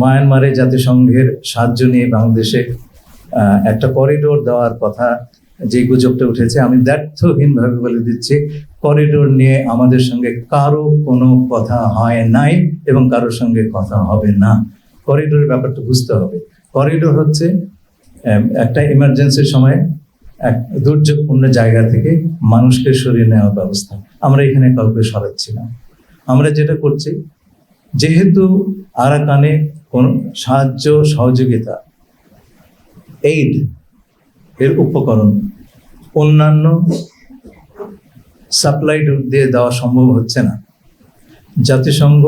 মায়ানমারে জাতিসংঘের সাহায্য নিয়ে বাংলাদেশে একটা করিডোর দেওয়ার কথা যে গুজবটা উঠেছে, আমি ব্যর্থহীনভাবে বলে দিচ্ছি করিডোর নিয়ে আমাদের সঙ্গে কারও কোনো কথা হয় নাই এবং কারোর সঙ্গে কথা হবে না। করিডোরের ব্যাপারটা বুঝতে হবে। করিডোর হচ্ছে একটা ইমার্জেন্সির সময় এক দুর্যোগপূর্ণ জায়গা থেকে মানুষকে সরিয়ে নেওয়ার ব্যবস্থা। আমরা এখানে কাউকে সরাচ্ছি না। আমরা যেটা করছি, যেহেতু আরাকানে কোন সাহায্য, সহযোগিতা এইড এর উপকরণ অন্যান্য সাপ্লাই দিয়ে দেওয়া সম্ভব হচ্ছে না। জাতিসংঘ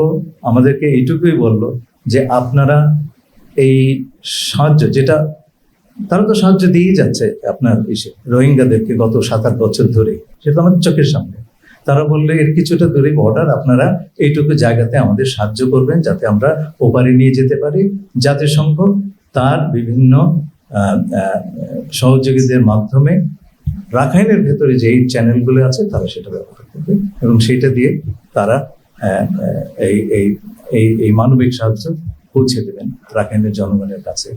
আমাদেরকে এইটুকুই বলল যে আপনারা এই সাহায্য, যেটা তারা তো সাহায্য দিয়েই যাচ্ছে আপনার ইসে রোহিঙ্গাদেরকে গত সাত আট বছর ধরে, সেটা আমাদের চোখের সামনে। তারা বললে, এর কিছুটা দূরে বর্ডার আপনারা এইটুকু জায়গাতে আমাদের সাহায্য করবেন যাতে আমরা ওপারে নিয়ে যেতে পারি। জাতিসংঘ তার বিভিন্ন সহযোগীদের মাধ্যমে রাখাইনের ভেতরে যেই চ্যানেলগুলো আছে, তারা সেটা ব্যবহার করবে এবং সেইটা দিয়ে তারা এই এই এই এই মানবিক সাহায্য পৌঁছে দেবেন রাখাইনের জনগণের কাছে।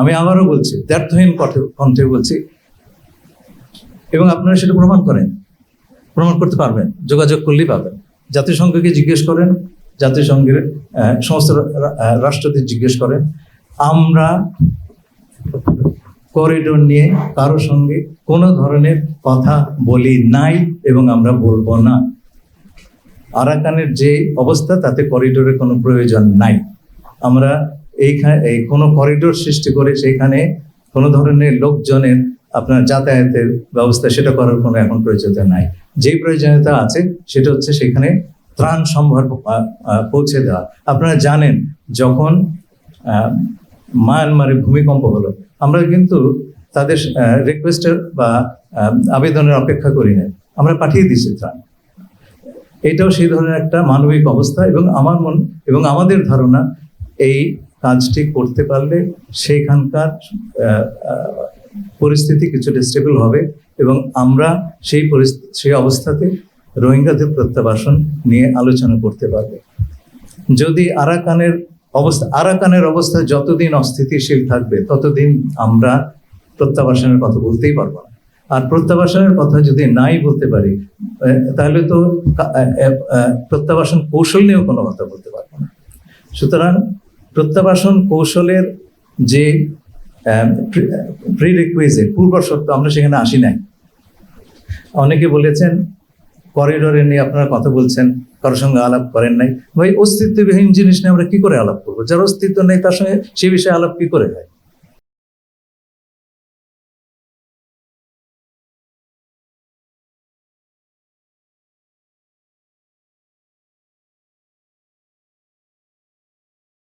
আমি আবারও বলছি দ্ব্যর্থহীন কণ্ঠে কণ্ঠে বলছি, এবং আপনারা সেটা প্রমাণ করেন। প্রমাণ করতে পারবেন, যোগাযোগ করলেই পাবেন। জাতিসংঘকে জিজ্ঞেস করেন, জাতিসংঘের সমস্ত রাষ্ট্রদের জিজ্ঞেস করেন, আমরা করিডোর নিয়ে কারও সঙ্গে কোনো ধরনের কথা বলি নাই এবং আমরা বলব না। আরাকানের যে অবস্থা, তাতে করিডোরের কোনো প্রয়োজন নাই। আমরা এইখানে এই কোনো করিডোর সৃষ্টি করে সেইখানে কোনো ধরনের লোকজনের আপনার যাতায়াতের ব্যবস্থা, সেটা করার কোনো এখন প্রয়োজনীয়তা নাই। যে প্রয়োজনীয়তা আছে, সেটা হচ্ছে সেখানে ত্রাণ সম্ভার পৌঁছে দেওয়া। আপনারা জানেন, যখন মায়ানমারে ভূমিকম্প হলো, আমরা কিন্তু তাদের রিকোয়েস্টের বা আবেদনের অপেক্ষা করি না আমরা পাঠিয়ে দিচ্ছি ত্রাণ। এটাও সেই ধরনের একটা মানবিক অবস্থা এবং আমার মন, এবং আমাদের ধারণা, এই কাজটি করতে পারলে সেইখানকার পরিস্থিতি কিছুটা স্টেবল হবে এবং আমরা সেই সেই অবস্থাতে রোহিঙ্গাদের প্রত্যাবাসন নিয়ে আলোচনা করতে পারব। যদি আরাকানের অবস্থা আরাকানের অবস্থা যতদিন অস্থিতিশীল থাকবে, ততদিন আমরা প্রত্যাবাসনের কথা বলতেই পারব না। আর প্রত্যাবাসনের কথা যদি নাই বলতে পারি তাহলে তো প্রত্যাবাসন কৌশল নিয়েও কোনো কথা বলতে পারব না। সুতরাং প্রত্যাবাসন কৌশলের যে প্রিরিকুইজিট পূর্ব সত্য আমরা সেখানে আসি নাই। অনেকে বলেছেন করিডরে নিয়ে আপনারা কথা বলছেন, কারোর সঙ্গে আলাপ করেন নাই। ভাই, অস্তিত্ববিহীন জিনিস নিয়ে আমরা কি করে আলাপ করব? যার অস্তিত্ব নেই, তার সঙ্গে সে বিষয়ে আলাপ কি করে হয়?